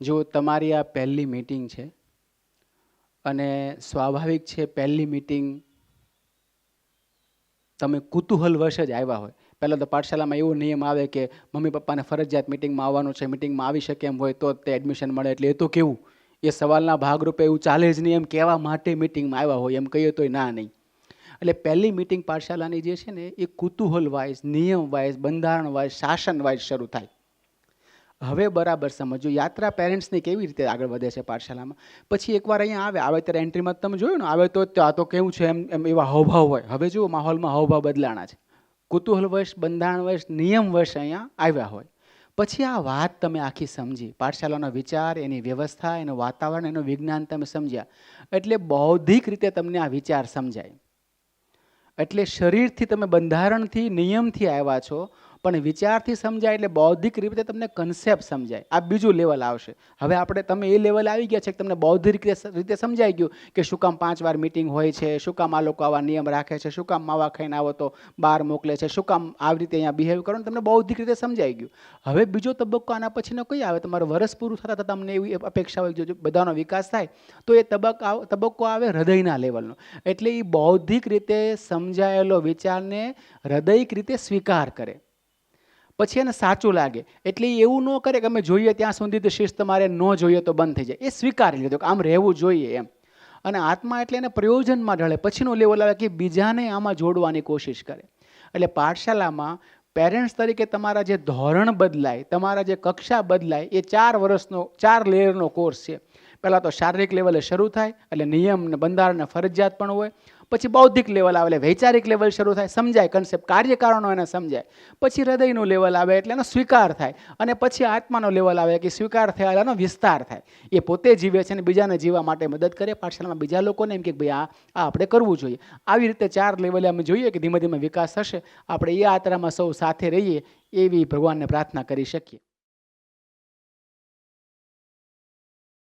જો તમારી આ પહેલી મીટિંગ છે અને સ્વાભાવિક છે પહેલી મીટિંગ તમે કુતૂહલવશ જ આવ્યા હોય. પહેલાં તો પાઠશાલામાં એવો નિયમ આવે કે મમ્મી પપ્પાને ફરજિયાત મિટિંગમાં આવવાનું છે મિટિંગમાં આવી શકે એમ હોય તો તે એડમિશન મળે. એટલે એ તો કેવું? એ સવાલના ભાગરૂપે એવું ચાલે જ નહીં એમ કહેવા માટે મિટિંગમાં આવ્યા હોય. એમ કહીએ તોય ના નહીં. એટલે પહેલી મિટિંગ પાઠશાલાની જે છે ને, એ કુતૂહલ વાઇઝ નિયમ વાઇઝ બંધારણ વાઇઝ શાસન વાઇઝ શરૂ થાય. હવે બરાબર સમજો યાત્રા પેરેન્ટ્સની કેવી રીતે આગળ વધે છે પાઠશાલામાં પછી એકવાર અહીંયા આવે. આવે ત્યારે એન્ટ્રીમાં તમે જોયું ને? આવે તો આ તો કેવું છે એમ એમ એવા હાવભાવ હોય. હવે જુઓ, માહોલમાં હાવભાવ બદલાણા છે. કુતૂહલવશ બંધારણવશ નિયમવશ અહીંયા આવ્યા હોય. પછી આ વાત તમે આખી સમજી. પાઠશાલાનો વિચાર, એની વ્યવસ્થા, એનું વાતાવરણ, એનું વિજ્ઞાન તમે સમજ્યા. એટલે બૌદ્ધિક રીતે તમને આ વિચાર સમજાય. એટલે શરીરથી તમે બંધારણથી, નિયમથી આવ્યા છો. પણ વિચારથી સમજાય એટલે બૌદ્ધિક રીતે તમને કન્સેપ્ટ સમજાય. આ બીજું લેવલ આવશે. હવે આપણે, તમે એ લેવલ આવી ગયા છે કે તમને બૌદ્ધિક રીતે સમજાઈ ગયું કે શું કામ પાંચ વાર મિટિંગ હોય છે, શું કામ આ લોકો આવા નિયમ રાખે છે, શું કામ માવા ખાઈને આવો તો બહાર મોકલે છે, શું કામ આવી રીતે અહીંયા બિહેવ કરો ને તમને બૌદ્ધિક રીતે સમજાઈ ગયું. હવે બીજો તબક્કો આના પછીનો કઈ આવે? તમારું વરસ પૂરું થતાં થતાં તમને એવી અપેક્ષા હોય જો બધાનો વિકાસ થાય, તો એ તબક્કા તબક્કો આવે હૃદયના લેવલનો એટલે એ બૌદ્ધિક રીતે સમજાયેલો વિચારને હૃદયિક રીતે સ્વીકાર કરે. પછી એને સાચું લાગે. એટલે એવું ન કરે કે અમે જોઈએ ત્યાં સુધી તો શિસ્ત તમારે ન જોઈએ તો બંધ થઈ જાય. એ સ્વીકારી લીધો કે આમ રહેવું જોઈએ એમ. અને આત્મા એટલે એને પ્રયોજનમાં ઢળે પછીનો લેવલ આવે કે બીજાને આમાં જોડવાની કોશિશ કરે. એટલે પાઠશાલામાં પેરેન્ટ્સ તરીકે તમારા જે ધોરણ બદલાય, તમારા જે કક્ષા બદલાય, એ ચાર વર્ષનો, ચાર લેયરનો કોર્સ છે. પહેલાં તો શારીરિક લેવલે શરૂ થાય, એટલે નિયમ ને બંધારણ ને ફરજિયાત પણ હોય. પછી બૌદ્ધિક લેવલ આવે, એટલે વૈચારિક લેવલ શરૂ થાય, સમજાય કન્સેપ્ટ કાર્યકારણો એને સમજાય. પછી હૃદયનું લેવલ આવે, એટલે એનો સ્વીકાર થાય. અને પછી આત્માનો લેવલ આવે, કે સ્વીકાર થયા એનો વિસ્તાર થાય. એ પોતે જીવે છે અને બીજાને જીવવા માટે મદદ કરે. પાઠશાલામાં બીજા લોકોને એમ કે ભાઈ, આ આ આપણે કરવું જોઈએ. આવી રીતે ચાર લેવલે અમે જોઈએ કે ધીમે ધીમે વિકાસ થશે. આપણે એ યાત્રામાં સૌ સાથે રહીએ, એવી ભગવાનને પ્રાર્થના કરી શકીએ.